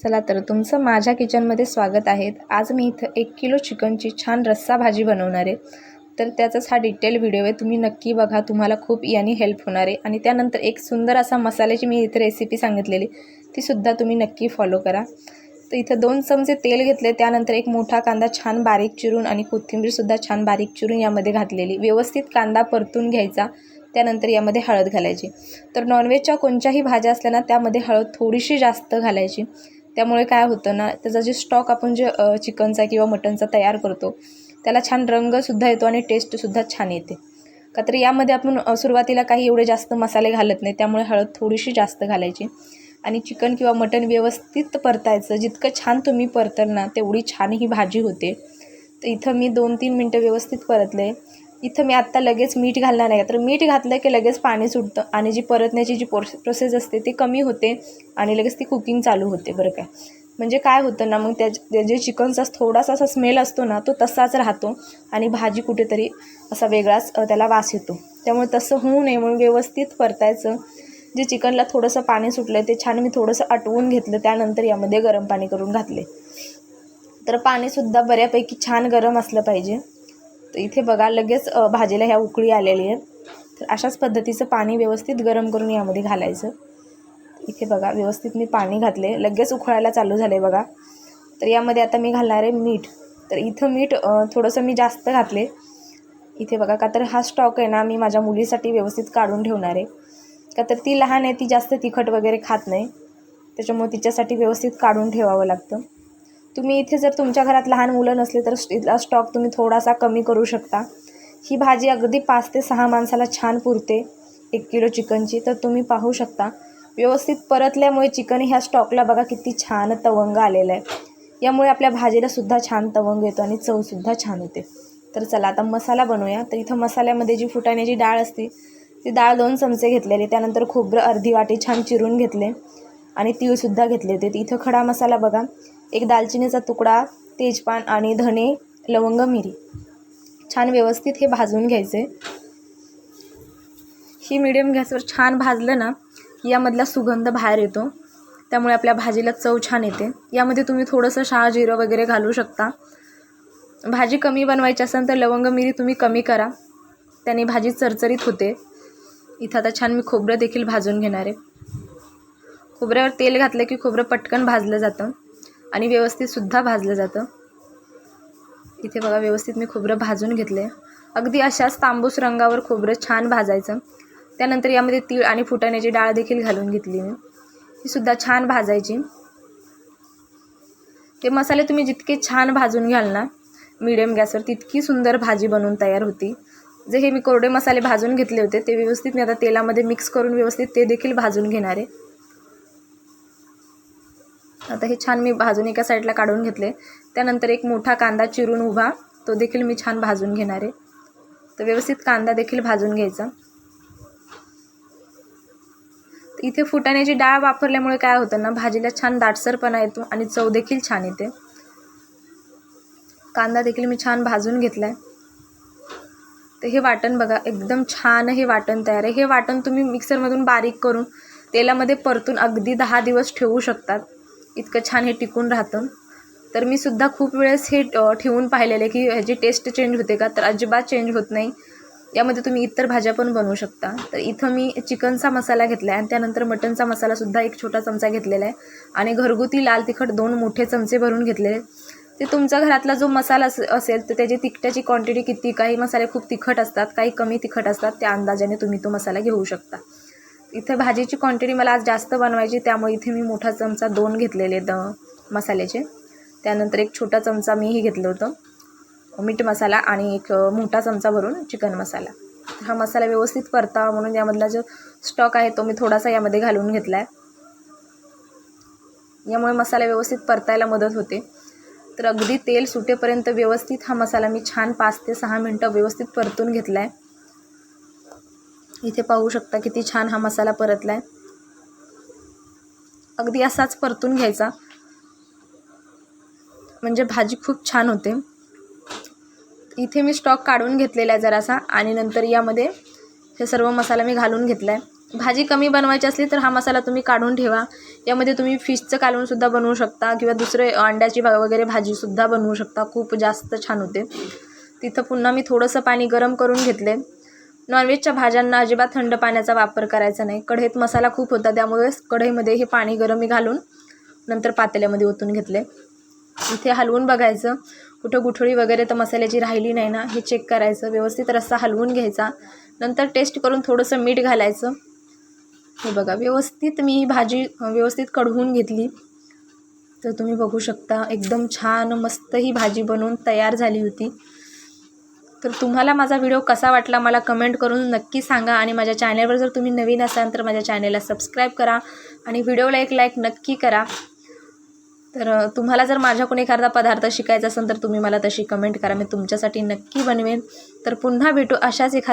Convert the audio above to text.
चला तर तुमचं माझ्या किचनमध्ये स्वागत आहे. आज मी इथं एक किलो चिकनची छान रस्सा भाजी बनवणार आहे. तर त्याचाच हा डिटेल व्हिडिओ आहे. तुम्ही नक्की बघा तुम्हाला खूप याने हेल्प होणार आहे. आणि त्यानंतर एक सुंदर असा मसाल्याची मी इथे रेसिपी सांगितलेली तीसुद्धा तुम्ही नक्की फॉलो करा. तर इथं दोन चमचे तेल घेतले त्यानंतर एक मोठा कांदा छान बारीक चिरून आणि कोथिंबीरसुद्धा छान बारीक चिरून यामध्ये घातलेली. व्यवस्थित कांदा परतून घ्यायचा त्यानंतर यामध्ये हळद घालायची. तर नॉनव्हेजच्या कोणत्याही भाज्या असल्या ना त्यामध्ये हळद थोडीशी जास्त घालायची. त्यामुळे काय होतं ना त्याचा जे स्टॉक आपण जे चिकनचा किंवा मटनचा तयार करतो त्याला छान रंगसुद्धा येतो आणि टेस्टसुद्धा छान येते. का तर यामध्ये आपण सुरुवातीला काही एवढे जास्त मसाले घालत नाही त्यामुळे हळद थोडीशी जास्त घालायची. आणि चिकन किंवा मटन व्यवस्थित परतायचं जितकं छान तुम्ही परतल ना तेवढी छान ही भाजी होते. तर इथं मी दोन तीन मिनटं व्यवस्थित परतले. इथं मी आत्ता लगेच मीठ घालणार नाही. तर मीठ घातलं की लगेच पाणी सुटतं आणि जी परतण्याची जी प्रोसे प्रोसेस असते ती कमी होते आणि लगेच ती कुकिंग चालू होते बरं काय म्हणजे काय होतं ना मग त्या जे चिकनचा थोडासा असा स्मेल असतो ना तो तसाच राहतो आणि भाजी कुठेतरी असा वेगळाच त्याला वास येतो. त्यामुळे तसं होऊ नये म्हणून व्यवस्थित परतायचं. जे चिकनला थोडंसं पाणी सुटलं ते छान मी थोडंसं आटवून घेतलं त्यानंतर यामध्ये गरम पाणी करून घातले तर पाणीसुद्धा बऱ्यापैकी छान गरम असलं पाहिजे. तर इथे बघा लगेच भाजीला ह्या उकळी आलेली आहे. तर अशाच पद्धतीचं पाणी व्यवस्थित गरम करून यामध्ये घालायचं. इथे बघा व्यवस्थित मी पाणी घातले. लगेच उकळायला चालू झाले बघा. तर यामध्ये आता मी घालणार आहे मीठ. तर इथं मीठ थोडंसं मी जास्त घातले. इथे बघा का तर हा स्टॉक आहे ना मी माझ्या मुलीसाठी व्यवस्थित काढून ठेवणार आहे. का तर ती लहान आहे ती जास्त तिखट वगैरे खात नाही. त्याच्यामुळे तिच्यासाठी व्यवस्थित काढून ठेवावं लागतं. तुम्ही इथे जर तुमच्या घरात लहान मुलं नसले तर इथला स्टॉक तुम्ही थोडासा कमी करू शकता. ही भाजी अगदी पाच ते सहा माणसाला छान पुरते एक किलो चिकनची. तर तुम्ही पाहू शकता व्यवस्थित परतल्यामुळे चिकन ह्या स्टॉकला बघा किती छान तवंग आलेलं आहे. यामुळे आपल्या भाजीला सुद्धा छान तवंग येतो आणि चवसुद्धा छान येते तर चला आता मसाला बनवूया. तर इथं मसाल्यामध्ये जी फुटाण्याची डाळ असते ती डाळ दोन चमचे घेतलेले. त्यानंतर खोबरं अर्धी वाटी छान चिरून घेतले आणि तीळसुद्धा घेतले होते. इथं खडा मसाला बघा एक दालचिनीचा तुकडा तेजपान आणि धणे लवंग मिरी. छान व्यवस्थित हे भाजून घ्यायचे. ही मिडियम गॅसवर छान भाजलं ना की यामधला सुगंध बाहेर येतो. त्यामुळे आपल्या भाजीला चव छान येते. यामध्ये तुम्ही थोडंसं शहा जिरं वगैरे घालू शकता. भाजी कमी बनवायची असेल तर लवंग मिरी तुम्ही कमी करा. त्याने भाजी चरचरीत होते. इथं आता छान मी खोबरं देखील भाजून घेणार आहे. खोबऱ्यावर तेल घातलं की खोबरं पटकन भाजलं जातं. आणि व्यवस्थितसुद्धा भाजलं जातं. इथे बघा व्यवस्थित मी खोबरं भाजून घेतले अगदी अशाच तांबूस रंगावर खोबरं छान भाजायचं. त्यानंतर यामध्ये तीळ आणि फुटाण्याची डाळ देखील घालून घेतली मी. ही सुद्धा छान भाजायची. ते मसाले तुम्ही जितके छान भाजून घ्याल ना मिडियम गॅसवर तितकी सुंदर भाजी बनवून तयार होती. जे हे मी कोरडे मसाले भाजून घेतले होते ते व्यवस्थित मी आता तेलामध्ये मिक्स करून व्यवस्थित ते देखील भाजून घेणार आहे. आता हे छान मी भाजून एका साईडला काढून घेतले. त्यानंतर एक मोठा कांदा चिरून उभा. तो देखील मी छान भाजून घेणार आहे. तर व्यवस्थित कांदा देखील भाजून घ्यायचा. इथे फुटाण्याची डाळ वापरल्यामुळे काय होतं ना भाजीला छान दाटसरपणा येतो आणि चव देखील छान येते. कांदा देखील मी छान भाजून घेतला आहे तर हे वाटण बघा एकदम छान हे वाटण तयार आहे. हे वाटण तुम्ही मिक्सरमधून बारीक करून तेलामध्ये परतून अगदी दहा दिवस ठेवू शकतात. इतकं छान हे टिकून राहतं. तर मी सुद्धा खूप वेळेस हे ठेवून पाहिलेले आहे की ह्याची टेस्ट चेंज होते का? तर अजिबात चेंज होत नाही. यामध्ये तुम्ही इतर भाज्या पण बनवू शकता. तर इथं मी चिकनचा मसाला घेतला आहे आणि त्यानंतर मटनचा मसालासुद्धा एक छोटा चमचा घेतलेला आहे. आणि घरगुती लाल तिखट दोन मोठे चमचे भरून घेतलेले ते तुमचा घरातला जो मसाला अस असेल तर त्याची तिखटाची क्वांटिटी किती? काही मसाले खूप तिखट असतात काही कमी तिखट असतात. त्या अंदाजाने तुम्ही तो मसाला घेऊ शकता. इथे भाजीची क्वांटिटी मला आज जास्त बनवायची त्यामुळे इथे मी मोठा चमचा दोन घेतलेले द मसाल्याचे. त्यानंतर एक छोटा चमचा मीही घेतलं होतं मीठ मसाला आणि एक मोठा चमचा भरून चिकन मसाला. हा मसाला व्यवस्थित परतावा म्हणून यामधला जो स्टॉक आहे तो मी थोडासा यामध्ये घालून घेतला आहे यामुळे मसाला व्यवस्थित परतायला मदत होते. तर अगदी तेल सुटेपर्यंत व्यवस्थित हा मसाला मी छान पाच ते सहा मिनटं व्यवस्थित परतून घेतला आहे इथे पाहू शकता किती छान हा मसाला परतला आहे अगदी असाच परतून घ्यायचा. म्हणजे भाजी खूप छान होते. इथे मी स्टॉक काढून घेतलेला आहे जरासा आणि नंतर यामध्ये हे सर्व मसाला मी घालून घेतला आहे भाजी कमी बनवायची असली तर हा मसाला तुम्ही काढून ठेवा. यामध्ये तुम्ही फिशचं कालवणसुद्धा बनवू शकता किंवा दुसरे अंड्याची वगैरे भाजीसुद्धा बनवू शकता. खूप जास्त छान होते. तिथं पुन्हा मी थोडंसं पाणी गरम करून घेतले नॉनव्हेजच्या भाज्यांना अजिबात थंड पाण्याचा वापर करायचा नाही. कढईत मसाला खूप होता त्यामुळे कढईमध्ये हे पाणी गरम घालून नंतर पातेल्यामध्ये ओतून घेतले. इथे हलवून बघायचं. कुठं गुठळी वगैरे तर मसाल्याची राहिली नाही ना हे चेक करायचं. व्यवस्थित रस्सा हलवून घ्यायचा. नंतर टेस्ट करून थोडंसं मीठ घालायचं. हे बघा व्यवस्थित मी ही भाजी व्यवस्थित कढवून घेतली. तर तुम्ही बघू शकता एकदम छान मस्त ही भाजी बनवून तयार झाली होती. तर तुम्हाला माझा व्हिडिओ कसा वाटला मला कमेंट करून नक्की सांगा आणि माझ्या चॅनलवर जर तुम्ही नवीन असाल तर माझ्या चॅनलला सबस्क्राईब करा आणि व्हिडिओला एक लाईक नक्की करा. तर तुम्हाला जर माझ्याकडून एखादा पदार्थ शिकायचा असेल तर तुम्ही मला तशी कमेंट करा. मी तुमच्यासाठी नक्की बनवेन. तर पुन्हा भेटू अशाच एखाद्या